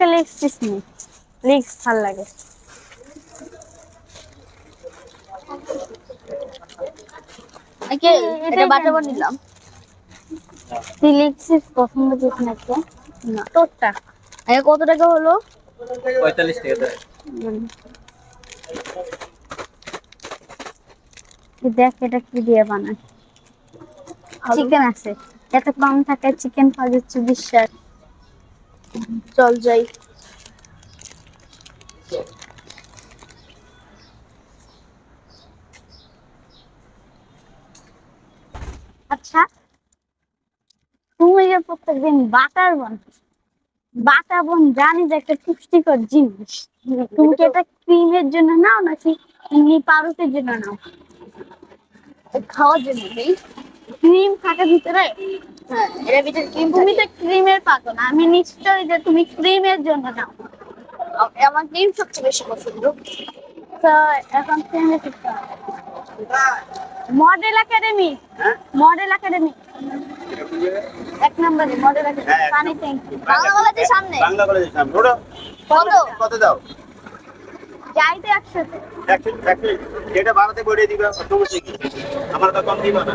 একটা leg piece নি legs ভালো লাগে। এটা বাটা কেন? তুই লেগ। পিস পছন্দ করিস না একটা না। তোরটা? একে কত টাকা হলো? পঁয়তাল্লিশ টাকা দেখ এটা কি দিয়ে বানায়। চিকেন আছে। এত কম থাকে চিকেন পাওয়া যাচ্ছে বিশ্বাস চল যাই। আচ্ছা তুমি যে প্রত্যেকদিন বাটার বন। বাটার বন জানি যে একটা পুষ্টিকর জিনিস। তুমি কি এটা ক্রিমের জন্য নাও নাকি এমনি পাউরুটির জন্য নাও? খাওয়ার জন্য ক্রিম থাকে ভিতরে এর ভিতরে ক্রিম তুমি তো ক্রিমের পাতো না আমি নিশ্চয়ই যে তুমি ক্রিমের জন্য নাও আমার ক্রিম সবচেয়ে বেশি পছন্দ তো এখন ক্রিমে মডেল একাডেমি মডেল একাডেমি এক নম্বরে মডেল একাডেমি হ্যাঁ, পানি ট্যাঙ্কি বাংলা কলেজের সামনে বাংলা কলেজের সামনে ওটা কত কত দাও যাইতে একসাথে যেটা বাড়াতে বড়িয়ে দিবে আমার তো কম দিবা না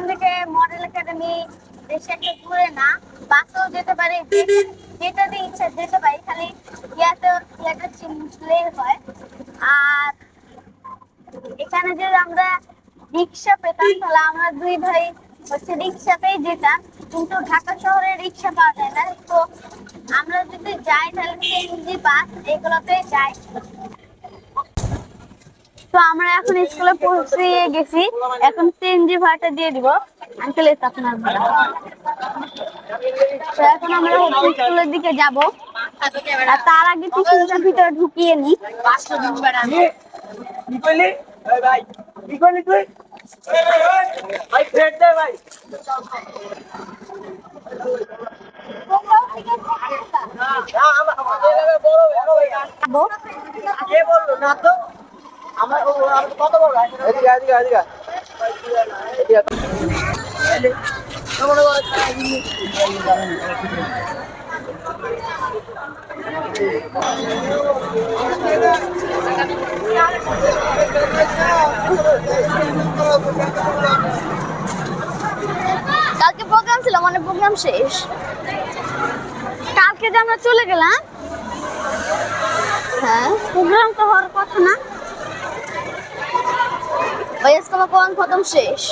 এখান থেকে মডেল একাডেমি একটা দূরে না, বাসেও যেতে পারে, যেটাতে ইচ্ছা যেতে পারি, খালি ইয়াতে ইয়াতে চিনলেই হয়। আর এখানে যদি আমরা রিক্সা পেতাম, তাহলে আমরা দুই ভাই হচ্ছে রিক্সাতেই যেতাম, কিন্তু ঢাকা শহরে রিক্সা পাওয়া যায় না। তো আমরা যদি যাই, তাহলে সিএনজি বাস, এগুলোতে যাই। আমরা এখন স্কুলে পৌঁছে গেছি। এখন সিএনজি ভাড়াটা দিয়ে দিব। আঙ্কেল এটা আপনার ভাড়া এখন আমরা স্কুলের দিকে যাব। আর তার আগে টিফিনটা ভিতরে ঢুকিয়ে নি। কে বলল? না তো? কালকে প্রোগ্রাম ছিল মানে প্রোগ্রাম শেষ। কালকে যে আমরা চলে গেলাম হ্যাঁ প্রোগ্রাম তো হওয়ার কথা না। ভাই আজকে আমার কোরআন খতম শেষ